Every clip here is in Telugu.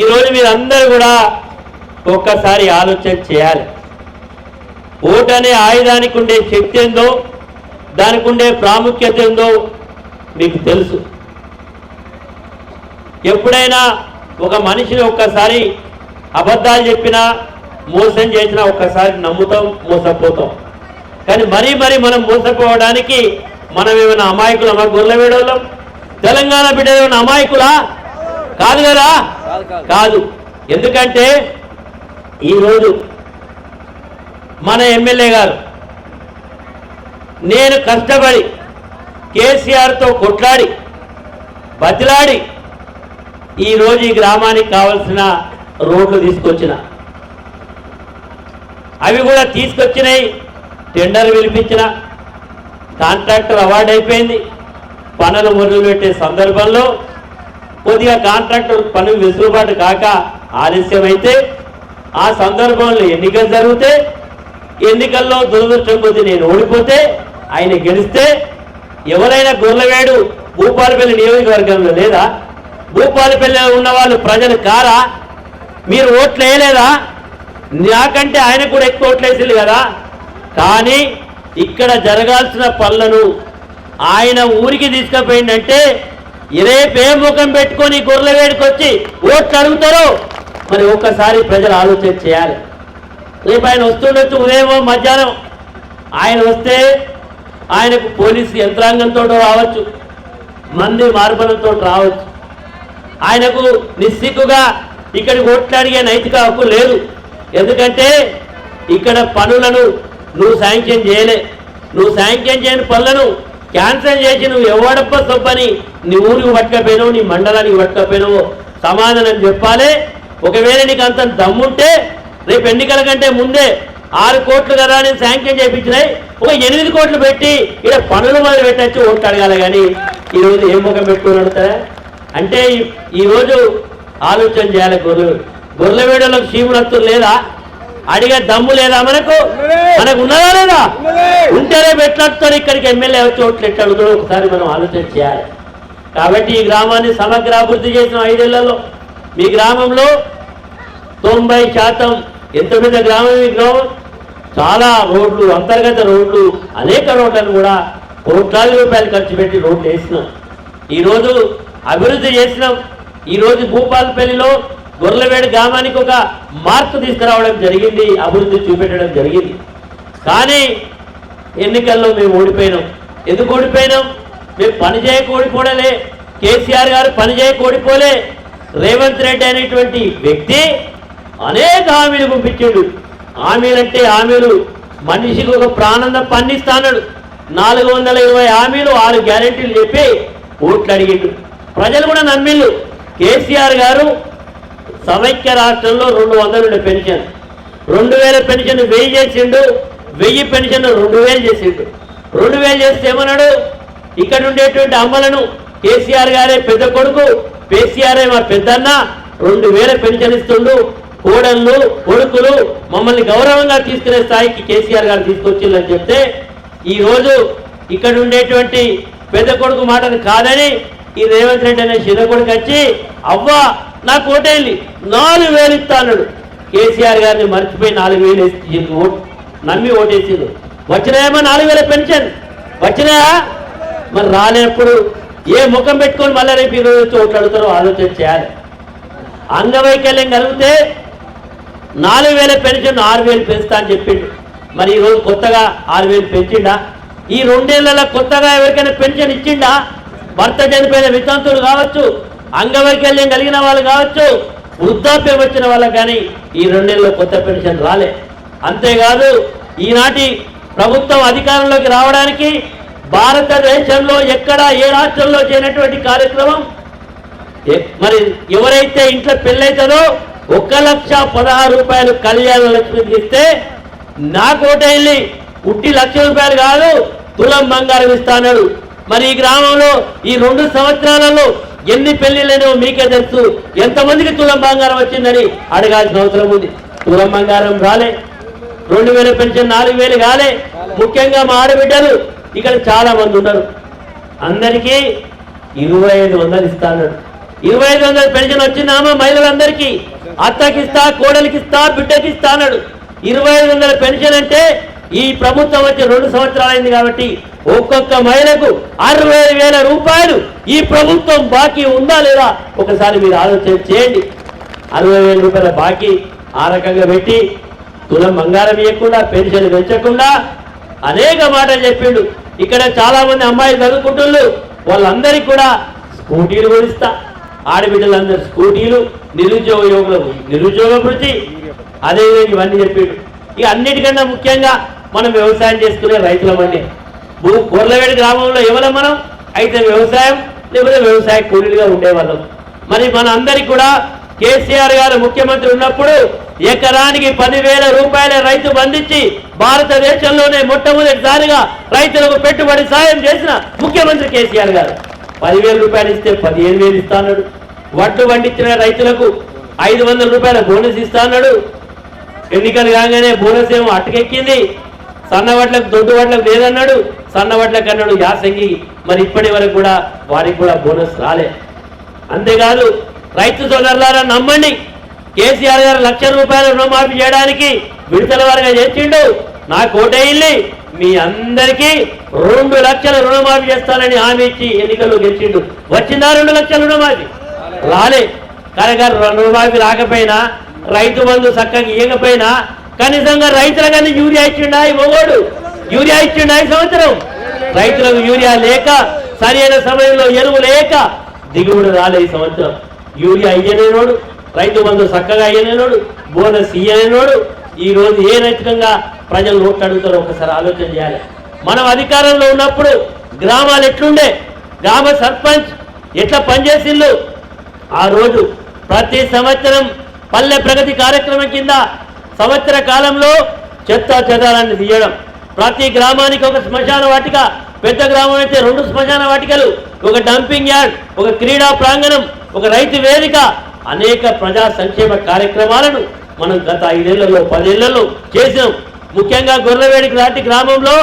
ఈరోజు మీరందరూ కూడా ఒక్కసారి ఆలోచన చేయాలి. ఓటు అనే ఆయుధానికి ఉండే శక్తి ఏందో దానికి ఉండే ప్రాముఖ్యత ఏందో మీకు తెలుసు. ఎప్పుడైనా ఒక మనిషిని ఒక్కసారి అబద్ధాలు చెప్పినా మోసం చేసినా ఒక్కసారి నమ్ముతాం మోసపోతాం. కానీ మరీ మరీ మనం మోసపోవడానికి మనం ఏమైనా అమాయకులమా? గొర్రెవేడోళ్ళం తెలంగాణ బిడ్డ ఏమైనా అమాయకులా? కాదు కదా? కాదు ఎందుకంటే ఈరోజు మన ఎమ్మెల్యే గారు నేను కష్టపడి కేసీఆర్తో కొట్లాడి బతిలాడి ఈరోజు ఈ గ్రామానికి కావలసిన రోడ్లు తీసుకొచ్చిన. అవి కూడా తీసుకొచ్చినాయి టెండర్ పిలిపించిన కాంట్రాక్టర్ అవార్డు అయిపోయింది పనులు మొదలుపెట్టే సందర్భంలో కొద్దిగా కాంట్రాక్టర్ పనులు వెసులుబాటు కాక ఆలస్యమైతే ఆ సందర్భంలో ఎన్నికలు జరిగితే ఎన్నికల్లో దురదృష్టం కొద్ది నేను ఓడిపోతే ఆయన గెలిస్తే ఎవరైనా గొర్రెవేడు భూపాలపల్లి నియోజకవర్గంలో లేదా భూపాలపల్లిలో ఉన్న వాళ్ళు ప్రజలు కారా? మీరు ఓట్లు వేయలేదా? నాకంటే ఆయన కూడా ఎక్కువ ఓట్లు వేసింది కదా. కానీ ఇక్కడ జరగాల్సిన పనులను ఆయన ఊరికి తీసుకుపోయిందంటే రేపే ముఖం పెట్టుకొని గొర్రెల వేడికి వచ్చి ఓట్లు అడుగుతారో? మరి ఒక్కసారి ప్రజలు ఆలోచన చేయాలి. రేపు ఆయన వస్తుండొచ్చు ఉదయం మధ్యాహ్నం. ఆయన వస్తే ఆయనకు పోలీసు యంత్రాంగంతో రావచ్చు మంది మార్బలంతో రావచ్చు. ఆయనకు నిస్సిగ్గుగా ఇక్కడికి ఓట్లు అడిగే నైతిక హక్కు లేదు. ఎందుకంటే ఇక్కడ పనులను నువ్వు శాంక్షన్ చేయలే. నువ్వు శాంక్షన్ చేయని పనులను క్యాన్సల్ చేసి నువ్వు ఎవడప్ప సొప్పని నీ ఊరికి పట్టుకపోయినావు నీ మండలానికి పట్టకపోయినావు సమాధానం చెప్పాలి. ఒకవేళ నీకు అంత దమ్ముంటే రేపు ఎన్నికల కంటే ముందే ఆరు కోట్లు కదా అని శాంక్షన్ చేయించినాయి. ఒక ఎనిమిది కోట్లు పెట్టి ఇక్కడ పనులు మొదలు పెట్టచ్చు ఓట్లు అడగాలి కానీ ఈరోజు ఏం ముఖం పెట్టుకుని అడుగుతారా? అంటే ఈ- ఈరోజు ఆలోచన చేయాలి గొర్రె గొర్రెవేడలకు చీమునత్తు లేదా? అడిగే దమ్ము లేదా మనకు? మనకు ఉన్నదా లేదా? ఉంటేనే పెట్టినట్టుతారు ఇక్కడికి ఎమ్మెల్యే వచ్చి ఓట్లు ఒకసారి మనం ఆలోచన చేయాలి. కాబట్టి ఈ గ్రామాన్ని సమగ్ర అభివృద్ధి చేసిన ఐదేళ్ళలో మీ గ్రామంలో తొంభై శాతం ఎంత పెద్ద గ్రామం ఈ గ్రామం? చాలా రోడ్లు అంతర్గత రోడ్లు అనేక రోడ్లను కూడా కోట్లాది రూపాయలు ఖర్చు పెట్టి రోడ్లు వేసినాం. ఈరోజు అభివృద్ధి చేసినాం. ఈరోజు భూపాలపల్లిలో గొర్రెవేడు గ్రామానికి ఒక మార్పు తీసుకురావడం జరిగింది అభివృద్ధి చూపెట్టడం జరిగింది. కానీ ఎన్నికల్లో మేము ఓడిపోయినాం. ఎందుకు ఓడిపోయినాం? మేము పని చేయక ఓడిపోవడలే కేసీఆర్ గారు పని చేయక ఓడిపోలే. రేవంత్ రెడ్డి అనేటువంటి వ్యక్తి అనేక హామీలు పంపించాడు. హామీలంటే హామీలు. మనిషికి ఒక ప్రాణంగా పన్నిస్తాడు నాలుగు వందల ఇరవై హామీలు ఆరు గ్యారెంటీలు చెప్పి ఓట్లు అడిగిండు. ప్రజలు కూడా నమ్మిళ్ళు. కేసీఆర్ గారు సమైక్య రాష్ట్రంలో రెండు వందలు పెన్షన్. రెండు వేల పెన్షన్ వెయ్యి చేసిండు వెయ్యి పెన్షన్ రెండు వేలు చేసిండు. రెండు వేలు చేస్తే ఏమన్నాడు? ఇక్కడ ఉండేటువంటి అమ్మలను కేసీఆర్ గారే పెద్ద కొడుకు కేసీఆర్ మా పెద్దన్న రెండు వేల పెన్షన్ ఇస్తుండు. కోడళ్ళు కొడుకులు మమ్మల్ని గౌరవంగా తీసుకునే స్థాయికి కేసీఆర్ గారు తీసుకొచ్చిందని చెప్తే ఈ రోజు ఇక్కడ ఉండేటువంటి పెద్ద కొడుకు మాటను కాదని ఈ రేవంత్ రెడ్డి అనే చిన్న కొడుకు వచ్చి అవ్వా నాకు ఓటేయండి. నాలుగు వేలు ఇస్తాను కేసీఆర్ గారిని మర్చిపోయి నాలుగు వేలు వేసి ఓటు నమ్మి ఓటేసింది వచ్చినాయేమో నాలుగు వేల పెన్షన్. వచ్చినాయా? మరి రానప్పుడు ఏ ముఖం పెట్టుకొని మళ్ళీ రేపు ఈరోజు వచ్చి ఓట్లు అడుగుతారో ఆలోచన చేయాలి. అంగవైకల్యం కలిగితే నాలుగు వేల పెన్షన్ ఆరు వేలు పెంచుతా అని చెప్పిండు. మరి ఈరోజు కొత్తగా ఆరు వేలు పెంచిండా? ఈ రెండేళ్ళలో కొత్తగా ఎవరికైనా పెన్షన్ ఇచ్చిండా? భర్త చనిపోయిన వితంతులు కావచ్చు అంగవైకల్యం కలిగిన వాళ్ళు కావచ్చు వృద్ధాప్యం వచ్చిన వాళ్ళకి కానీ ఈ రెండేళ్ళలో కొత్త పెన్షన్ రాలే. అంతేకాదు ఈనాటి ప్రభుత్వం అధికారంలోకి రావడానికి భారతదేశంలో ఎక్కడ ఏ రాష్ట్రంలో చేయనటువంటి కార్యక్రమం మరి ఎవరైతే ఇంట్లో పెళ్ళైతుందో ఒక లక్ష పదహారు రూపాయలు కళ్యాణ లక్ష్మికి ఇస్తే నా ఓటేళ్ళి ఉట్టి లక్ష రూపాయలు కాదు తులం బంగారం ఇస్తాడు మరి ఈ గ్రామంలో ఈ రెండు సంవత్సరాలలో ఎన్ని పెళ్ళిళ్ళనో మీకే తెలుసు. ఎంతమందికి తులం బంగారం వచ్చిందని అడగాల్సిన అవసరం ఉంది. తులం బంగారం రాలే. రెండు వేల పెన్షన్ నాలుగు వేలు కాలే. ముఖ్యంగా మా ఆడబిడ్డలు. ఇక్కడ చాలా మంది ఉన్నారు. అందరికీ ఇరవై ఐదు వందలు ఇస్తాడు ఇరవై ఐదు వందల పెన్షన్ వచ్చిందామా మహిళలందరికీ. అత్తకిస్తా కోడలికిస్తా బిడ్డకిస్తా అన్నాడు. ఇరవై ఐదు వందల పెన్షన్ అంటే ఈ ప్రభుత్వం వచ్చి రెండు సంవత్సరాలైంది కాబట్టి ఒక్కొక్క మహిళకు అరవై వేల రూపాయలు ఈ ప్రభుత్వం బాకీ ఉందా లేదా? ఒకసారి మీరు ఆలోచన చేయండి. అరవై వేల రూపాయల బాకీ ఆ రకంగా పెట్టి తులం బంగారం ఇవ్వకుండా పెన్షన్ పెంచకుండా అనేక మాటలు చెప్పిండు. ఇక్కడ చాలా మంది అమ్మాయిలు చదువుకుంటున్నారు వాళ్ళందరికీ కూడా స్కూటీలు కూడా ఆడబిడ్డలందరూ స్కూటీలు నిరుద్యోగ యువకులకు నిరుద్యోగ వృత్తి. అదే ఇవన్నీ చెప్పిండు. ఇక అన్నిటికన్నా ముఖ్యంగా మనం వ్యవసాయం చేసుకునే రైతులమండి పొర్లవేడి గ్రామంలో ఎవరం మనం? అయితే వ్యవసాయం లేకపోతే వ్యవసాయ కూలీలుగా ఉండేవాళ్ళం. మరి మన అందరికి కూడా కేసీఆర్ గారు ముఖ్యమంత్రి ఉన్నప్పుడు ఎకరానికి పదివేల రూపాయల రైతు బంధించి భారతదేశంలోనే మొట్టమొదటిసారిగా రైతులకు పెట్టుబడి సాయం చేసిన ముఖ్యమంత్రి కేసీఆర్ గారు. పదివేల రూపాయలు ఇస్తే పదిహేను వేలు ఇస్తాడు వడ్లు పండించిన రైతులకు ఐదు వందల రూపాయల బోనస్ ఇస్తాడు ఎన్నికలు కాగానే బోనస్ ఏమో అటకెక్కింది. సన్నవడ్లకు దొడ్డు వడ్లకు లేదన్నాడు. సన్న వడ్లకు అన్నాడు యాసంగి. మరి ఇప్పటి వరకు కూడా వారికి కూడా బోనస్ రాలే. అంతేకాదు రైతు సోదరులారా నమ్మండి. కేసీఆర్ గారు లక్ష రూపాయల రుణమాఫీ చేయడానికి విడతల వారిగా చేసిండు నా కోటయిల్లి మీ అందరికీ రెండు లక్షల రుణమాఫీ చేస్తానని హామీ ఇచ్చి ఎన్నికల్లో గెలిచిండు. వచ్చిందా రెండు లక్షల రుణమాఫీ? రాలే. కనుక రుణమాఫీ రాకపోయినా రైతు బంధు చక్కగా ఇవ్వకపోయినా కనీసంగా రైతులకన్నా యూరియా ఇచ్చిండా ఈ మొగోడు? యూరియా ఇచ్చిండా ఈ సంవత్సరం? రైతులకు యూరియా లేక సరైన సమయంలో ఎరువు లేక దిగుబడి రాలే ఈ సంవత్సరం. యూరియా ఇయ్యలేనోడు రైతు బంధు చక్కగా ఇయ్యలేనోడు బోనస్ ఇయ్యలేనోడు ఈ రోజు ఏ రైతుకంగా ప్రజలు ఓట్లు అడుగుతారో ఒకసారి ఆలోచన చేయాలి. మనం అధికారంలో ఉన్నప్పుడు గ్రామాలు ఎట్లుండే? గ్రామ సర్పంచ్ ఎట్లా పనిచేసిళ్ళు ఆ రోజు ప్రతి సంవత్సరం పల్లె ప్రగతి కార్యక్రమం కింద సంవత్సర కాలంలో చెత్త చెదారాన్ని తీయడం. ప్రతి గ్రామానికి ఒక శ్మశాన వాటిక పెద్ద గ్రామం అయితే రెండు శ్మశాన వాటికలు ఒక డంపింగ్ యార్డ్ ఒక క్రీడా ప్రాంగణం ఒక రైతు వేదిక. అనేక ప్రజా సంక్షేమ కార్యక్రమాలను మనం గత ఐదేళ్ళలో పదేళ్ళలో చేసినాం ముఖ్యంగా గొర్రెవేడికి లాంటి గ్రామంలో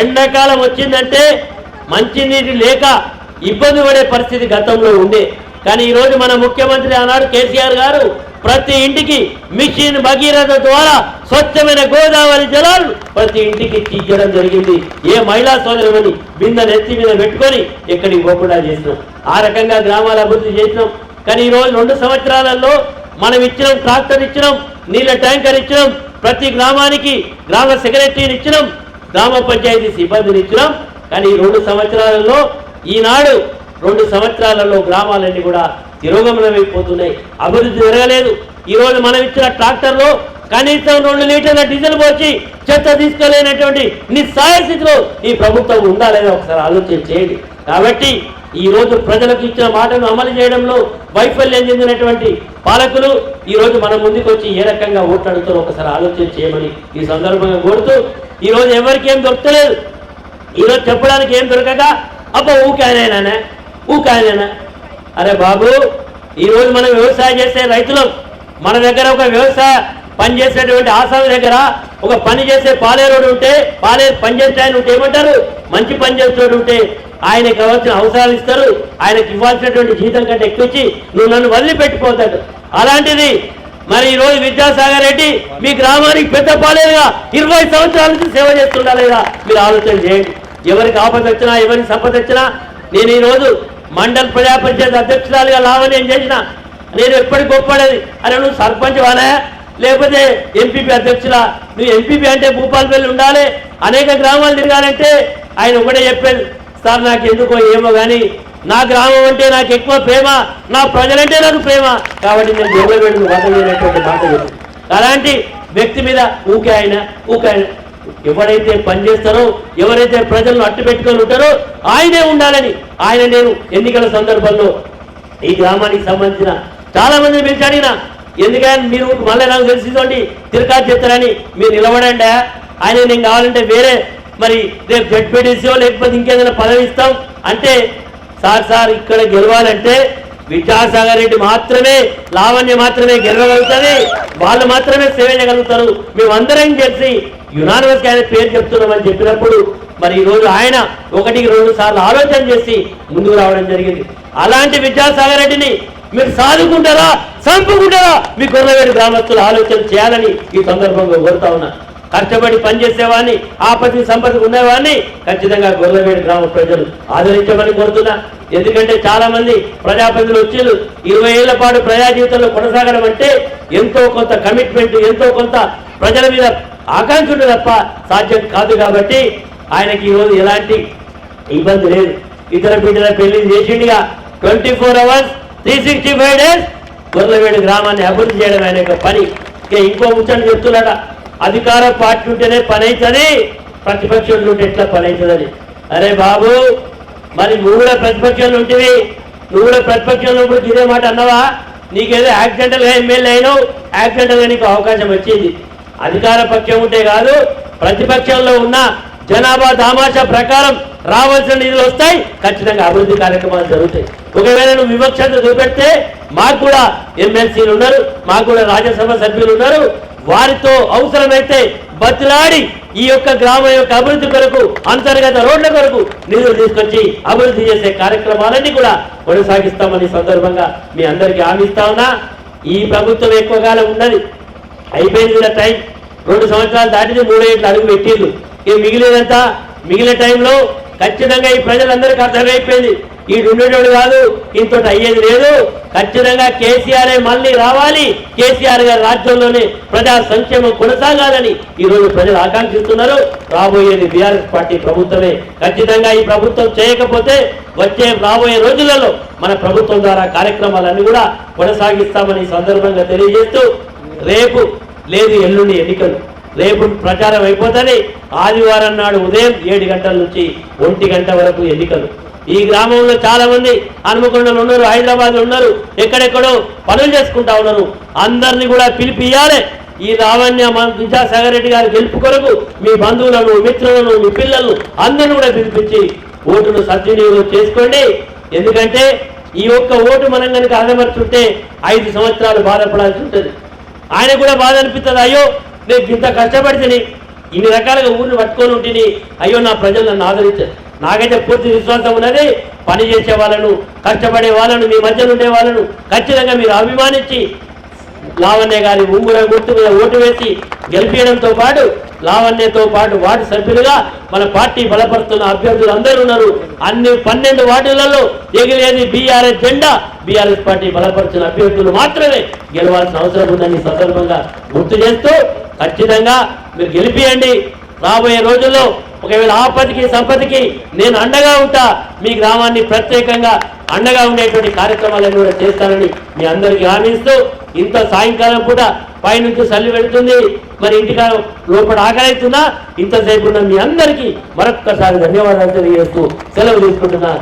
ఎండాకాలం వచ్చిందంటే మంచినీటి లేక ఇబ్బంది పడే పరిస్థితి గతంలో ఉండే. కానీ ఈరోజు మన ముఖ్యమంత్రి ఆనాడు కేసీఆర్ గారు ప్రతి ఇంటికి మిషన్ భగీరథ ద్వారా స్వచ్ఛమైన గోదావరి జలాలు ప్రతి ఇంటికి తీయడం జరిగింది. ఏ మహిళా సోదరుమని బిందె నెత్తి మీద పెట్టుకొని ఎక్కడికి పోకుండా చేసినాం? ఆ రకంగా గ్రామాల అభివృద్ధి చేసినాం. కానీ ఈ రోజు రెండు సంవత్సరాలలో మనం ఇచ్చినాం ట్రాక్టర్ ఇచ్చినాం నీళ్ళ ట్యాంకర్ ఇచ్చినాం ప్రతి గ్రామానికి గ్రామ సెక్రటరీని ఇచ్చినాం గ్రామ పంచాయతీ సిబ్బందిని ఇచ్చినాం. కానీ ఈ రెండు సంవత్సరాలలో ఈనాడు రెండు సంవత్సరాలలో గ్రామాలన్నీ కూడా తిరోగమనమైపోతున్నాయి అభివృద్ధి జరగలేదు. ఈ రోజు మనం ఇచ్చిన ట్రాక్టర్లో కనీసం రెండు లీటర్ల డీజిల్ పోసి చెత్త తీసుకోలేనటువంటి నిస్సాయ స్థితిలో ఈ ప్రభుత్వం ఉండాలని ఒకసారి ఆలోచన చేయండి. కాబట్టి ఈ రోజు ప్రజలకు ఇచ్చిన మాటను అమలు చేయడంలో వైఫల్యం చెందినటువంటి పాలకులు ఈరోజు మన ముందుకు వచ్చి ఏ రకంగా ఓట్లాడుతారో ఒకసారి ఆలోచన చేయమని ఈ సందర్భంగా కోరుతూ ఈరోజు ఎవరికి ఏం దొరకలేదు? ఈరోజు చెప్పడానికి ఏం దొరకక అబ్బా ఊకాయనైనా ఊకాయనైనా అరే బాబు ఈరోజు మనం వ్యవసాయం చేసే రైతులం మన దగ్గర ఒక వ్యవసాయ పని చేసేటువంటి ఆసామి దగ్గర ఒక పని చేసే పాలేరుడు ఉంటే పాలే పని చేసే ఆయన ఉంటే ఏమంటారు? మంచి పని చేసేవాడు ఉంటే ఆయనకి కావాల్సిన అవసరాలు ఇస్తారు ఆయనకి ఇవ్వాల్సినటువంటి జీతం కంటే ఎక్కువ ఇచ్చి నువ్వు నన్ను వదిలిపెట్టిపోతాడు. అలాంటిది మరి ఈ రోజు విద్యాసాగర్ రెడ్డి మీ గ్రామానికి పెద్ద పాలేరుగా ఇరవై సంవత్సరాల నుంచి సేవ చేస్తుండాలిగా మీరు ఆలోచన చేయండి. ఎవరికి ఆపద వచ్చినా ఎవరికి సంపద వచ్చినా నేను ఈరోజు మండల్ ప్రజా పరిషత్ అధ్యక్షురాలుగా ఏం చేసిన నేను ఎప్పటికి గొప్పడేది అరే నువ్వు సర్పంచ్ వానా లేకపోతే ఎంపీపీ అధ్యక్షుల నువ్వు ఎంపీపీ అంటే భూపాలపల్లి ఉండాలి. అనేక గ్రామాలు తిరగాలంటే ఆయన ఒకటే చెప్పాడు సార్ నాకు ఎందుకో ఏమో కానీ నా గ్రామం అంటే నాకు ఎక్కువ ప్రేమ నా ప్రజలంటే నాకు ప్రేమ. కాబట్టి నేను గొర్రెవేడును వదలలేనటువంటి మాట అలాంటి వ్యక్తి మీద ఊకే ఆయన ఊకే ఆయన. ఎవరైతే పనిచేస్తారో ఎవరైతే ప్రజలను అట్టు పెట్టుకొని ఉంటారో ఆయనే ఉండాలని ఆయన నేను ఎన్నికల సందర్భంలో ఈ గ్రామానికి సంబంధించిన చాలా మంది పిలిచి అడిగిన ఎందుకని మీరు మళ్ళీ నాకు తెలిసిందండి తిరకాదు చెప్తారని మీరు నిలబడండి? ఆయన నేను కావాలంటే వేరే మరి రేపు జడ్పీటీసీఓ లేకపోతే ఇంకేదైనా పదవి ఇస్తాం అంటే సార్ సార్ ఇక్కడ గెలవాలంటే విద్యాసాగర్ రెడ్డి మాత్రమే లావణ్య మాత్రమే గెలవగలుగుతుంది వాళ్ళు మాత్రమే సేవ చేయగలుగుతారు. మేమందరం కలిసి యునానిమస్ ఆయన పేరు చెప్తున్నామని చెప్పినప్పుడు మరి ఈ రోజు ఆయన ఒకటికి రెండు సార్లు ఆలోచన చేసి ముందుకు రావడం జరిగింది. అలాంటి విద్యాసాగర్ రెడ్డిని మీరు సాదుకుంటారా చంపుకుంటారా? మీ గొర్రెవేడి గ్రామస్తులు ఆలోచన చేయాలని ఈ సందర్భంగా కోరుతా ఉన్నా. కష్టపడి పనిచేసేవాడిని ఆపత్తి సంపద ఉండేవాడిని ఖచ్చితంగా గొర్రెవేడి గ్రామ ప్రజలు ఆదరించమని కోరుతున్నా. ఎందుకంటే చాలా మంది ప్రజాప్రతినిధులు వచ్చి ఇరవై ఏళ్ళ పాటు ప్రజా జీవితంలో కొనసాగడం అంటే ఎంతో కొంత కమిట్మెంట్ ఎంతో కొంత ప్రజల మీద ఆకాంక్ష ఉంటే తప్ప సాధ్యం కాదు కాబట్టి ఆయనకి ఈరోజు ఎలాంటి ఇబ్బంది లేదు. ఇతర బిడ్డల పెళ్ళి చేసిండిగా twenty four hours three sixty five days Gorrevedu గ్రామాన్ని అభివృద్ధి చేయడం ఆయన యొక్క పని. ఇక ఇంకో ముచ్చట చెప్తున్నాడ? అధికార పార్టీ ఉంటేనే పని అవుతుంది ప్రతిపక్షంలో ఉంటే ఎట్లా పని అవుతుందని అరే బాబు మరి నువ్వు కూడా ప్రతిపక్షంలో ఉంటివి. నువ్వు కూడా ప్రతిపక్షంలో ఉన్నప్పుడు ఇదే మాట అన్నావా? నీకేదో యాక్సిడెంటల్గా ఎమ్మెల్యే అయినావు యాక్సిడెంటల్గా నీకు అవకాశం వచ్చింది. అధికార పక్షం ఉంటే కాదు ప్రతిపక్షంలో ఉన్న జనాభా దామాషా ప్రకారం రావాల్సిన నిధులు వస్తాయి. ఖచ్చితంగా అభివృద్ధి కార్యక్రమాలు జరుగుతాయి. ఒకవేళ నువ్వు వివక్షత చూపెడితే మాకు కూడా ఎమ్మెల్సీలు ఉన్నారు మాకు కూడా రాజ్యసభ సభ్యులు ఉన్నారు. వారితో అవసరమైతే బతిలాడి ఈ యొక్క గ్రామం యొక్క అభివృద్ధి కొరకు అంతర్గత రోడ్ల కొరకు నిధులు తీసుకొచ్చి అభివృద్ధి చేసే కార్యక్రమాలన్నీ కూడా కొనసాగిస్తామని సందర్భంగా మీ అందరికీ హామీ ఇస్తా ఉన్నా. ఈ ప్రభుత్వం ఎక్కువ కాలం ఉన్నది అయిపోయింది కూడా టైం. రెండు సంవత్సరాలు దాటితే మూడు ఏళ్ళు అడుగు పెట్టిండు ఇక మిగిలినంత మిగిలిన టైంలో ఖచ్చితంగా ఈ ప్రజలందరికీ అర్థమైపోయింది. ఈ ఉండేటోడు కాదు ఇంతో అయ్యేది లేదు. ఖచ్చితంగా కేసీఆర్ మళ్ళీ రావాలి. కేసీఆర్ గారి రాజ్యంలోనే ప్రజా సంక్షేమం కొనసాగాలని ఈ రోజు ప్రజలు ఆకాంక్షిస్తున్నారు. రాబోయేది బీఆర్ఎస్ పార్టీ ప్రభుత్వమే. ఖచ్చితంగా ఈ ప్రభుత్వం చేయకపోతే వచ్చే రాబోయే రోజులలో మన ప్రభుత్వం ద్వారా కార్యక్రమాలన్నీ కూడా కొనసాగిస్తామని సందర్భంగా తెలియజేస్తూ రేపు లేదు ఎల్లుండి ఎన్నికలు. రేపు ప్రచారం అయిపోతుంది ఆదివారం నాడు ఉదయం ఏడు గంటల నుంచి ఒంటి గంట వరకు ఎన్నికలు. ఈ గ్రామంలో చాలా మంది హనుమకొండలు ఉన్నారు హైదరాబాద్ ఉన్నారు ఎక్కడెక్కడో పనులు చేసుకుంటా ఉన్నారు. అందరినీ కూడా పిలిపియాలి ఈ లావణ్య మన విద్యాసాగర్ రెడ్డి గారి గెలుపు కొరకు మీ బంధువులను మిత్రులను మీ పిల్లలను అందరిని కూడా పిలిపించి ఓటును సద్వినియోగం చేసుకోండి. ఎందుకంటే ఈ ఒక్క ఓటు మనం కనుక అదమర్చుంటే ఐదు సంవత్సరాలు బాధపడాల్సి ఉంటుంది. ఆయన కూడా బాధ అనిపిస్తుంది. అయ్యో నేను ఇంత కష్టపడితే ఇన్ని రకాలుగా ఊరిని పట్టుకొని ఉంటిని అయ్యో నా ప్రజలు నన్ను ఆదరించారు. నాకైతే పూర్తి విశ్వాసం ఉన్నది. పని చేసే వాళ్ళను కష్టపడే వాళ్ళను మీ మధ్యలో ఉండే వాళ్ళను ఖచ్చితంగా మీరు అభిమానించి లావణ్య గారి ఉంగురం గుర్తు మీద ఓటు వేసి గెలిపించడంతో పాటు లావణ్యతో పాటు వార్డు సభ్యులుగా మన పార్టీ బలపరుస్తున్న అభ్యర్థులు అందరూ ఉన్నారు. అన్ని పన్నెండు వార్డులలో ఎగిరేది బీఆర్ఎస్ జెండా బీఆర్ఎస్ పార్టీ బలపరుచిన అభ్యర్థులు మాత్రమే గెలవాల్సిన అవసరం ఉందని సందర్భంగా గుర్తు చేస్తూ ఖచ్చితంగా మీరు గెలిపియండి. రాబోయే రోజుల్లో ఒకవేళ ఆపదికి సంపదికి నేను అండగా ఉంటా. మీ గ్రామాన్ని ప్రత్యేకంగా అండగా ఉండేటువంటి కార్యక్రమాలను కూడా చేస్తానని మీ అందరికీ హామీస్తూ ఇంత సాయంకాలం పూట పైనుంచి సల్లి పెడుతుంది మరి ఇంటికా లోపల ఆకలిస్తున్నా ఇంతసేపు ఉన్న మీ అందరికీ మరొక్కసారి ధన్యవాదాలు తెలియజేస్తూ సెలవు తీసుకుంటున్నా.